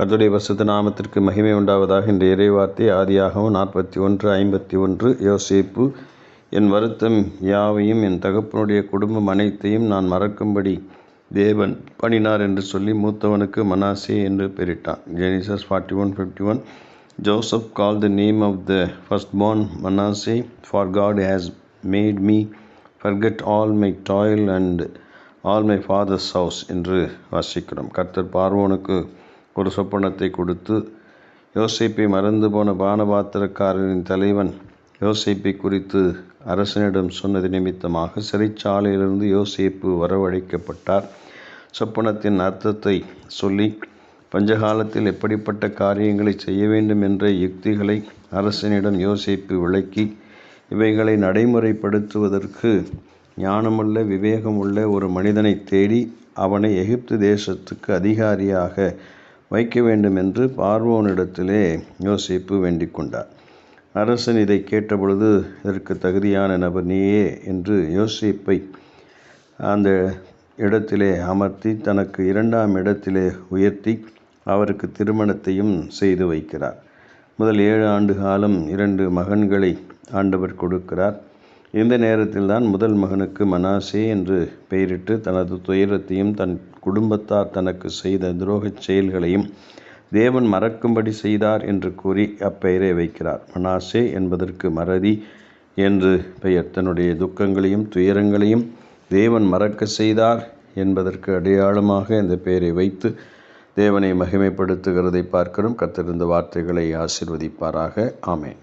கர்த்துடைய வசத்து நாமத்திற்கு மகிமை உண்டாவதாக இந்த இறைவார்த்தை ஆதியாகவும் நாற்பத்தி ஒன்று ஐம்பத்தி ஒன்று யோசேப்பு. என் வருத்தம் யாவையும் என் தகப்பனுடைய குடும்பம் அனைத்தையும் நான் மறக்கும்படி தேவன் பண்ணினார் என்று சொல்லி மூத்தவனுக்கு மனாசே என்று பெயரிட்டான். Genesis forty one fifty one Joseph call the name of the first born Manasseh for God has made me forget all my toil and all my father's house என்று வாசிக்கிறோம். கர்த்தர் பார்வோனுக்கு ஒரு சொப்பனத்தை கொடுத்து யோசேப்பை மறந்து போன பானபாத்திரக்காரரின் தலைவன் யோசேப்பை குறித்து அரசனிடம் சொன்னது நிமித்தமாக சிறைச்சாலையிலிருந்து யோசேப்பு வரவழைக்கப்பட்டார். சொப்பனத்தின் அர்த்தத்தை சொல்லி பஞ்சகாலத்தில் எப்படிப்பட்ட காரியங்களை செய்ய வேண்டும் என்ற யுக்திகளை அரசனிடம் யோசிப்பு விளக்கி இவைகளை நடைமுறைப்படுத்துவதற்கு ஞானமுள்ள விவேகமுள்ள ஒரு மனிதனை தேடி அவனை எகிப்து தேசத்துக்கு அதிகாரியாக வைக்க வேண்டும் என்று பார்வோனிடத்திலே யோசிப்பு வேண்டிக் கொண்டார். அரசன் இதை கேட்டபொழுது இதற்கு தகுதியான நபர் நீயே என்று யோசிப்பை அந்த இடத்திலே அமர்த்தி தனக்கு இரண்டாம் இடத்திலே உயர்த்தி அவருக்கு திருமணத்தையும் செய்து வைக்கிறார். முதல் ஏழு ஆண்டு காலம் இரண்டு மகன்களை ஆண்டவர் கொடுக்கிறார். இந்த நேரத்தில்தான் முதல் மகனுக்கு மனாசே என்று பெயரிட்டு தனது துயரத்தையும் தன் குடும்பத்தார் தனக்கு செய்த துரோகச் செயல்களையும் தேவன் மறக்கும்படி செய்தார் என்று கூறி அப்பெயரை வைக்கிறார். மனாசே என்பதற்கு மறதி என்று பெயர். தன்னுடைய துக்கங்களையும் துயரங்களையும் தேவன் மறக்க செய்தார் என்பதற்கு அடையாளமாக இந்த பெயரை வைத்து தேவனை மகிமைப்படுத்துகிறதை பார்க்கிறோம். கத்திருந்த வார்த்தைகளை ஆசிர்வதிப்பாராக. ஆமேன்.